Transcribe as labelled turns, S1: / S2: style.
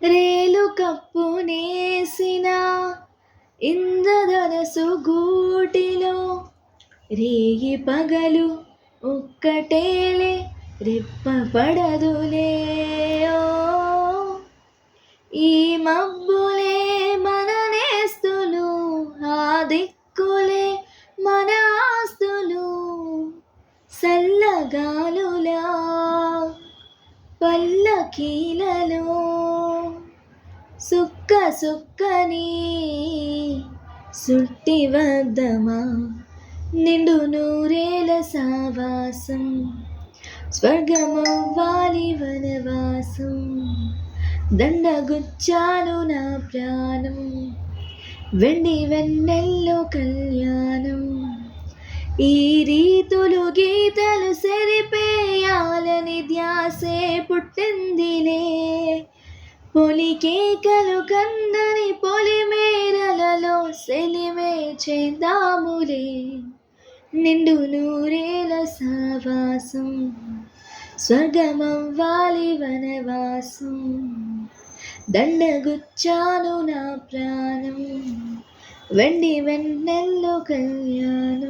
S1: రేలు cup నేసిన ఇంద్రధనసు గూటిలో రేగి పగలు ఒక్కటేలే రెప్ప పడదులే ఓ. ఈ మబ్బులే మన నేస్తులు ఆ దిక్కులే మన ఆస్తులు సల్లగాలులా పల్లకీలలో సుక్క సుక్కని సుట్టి వద్దమా నిండు నూరేల సావాసం స్వర్గమవ్వాలి వనవాసం. దండగుచ్చాను నా ప్రాణం వెండి వెన్నెల్లో కళ్యాణం. ఈ రీతులు గీతలు సరిపేయాలని ధ్యాసే పుట్టిందిలే. పొలికేకలు కందని పొలిమేరలలో సెలిమే చేద్దాములే. నిండు నూరేల సావాసం స్వర్గమవ్వాలి వనవాసం. దండగుచ్చాను నా ప్రాణం వెండి వెన్నెల్లు కళ్యాణం.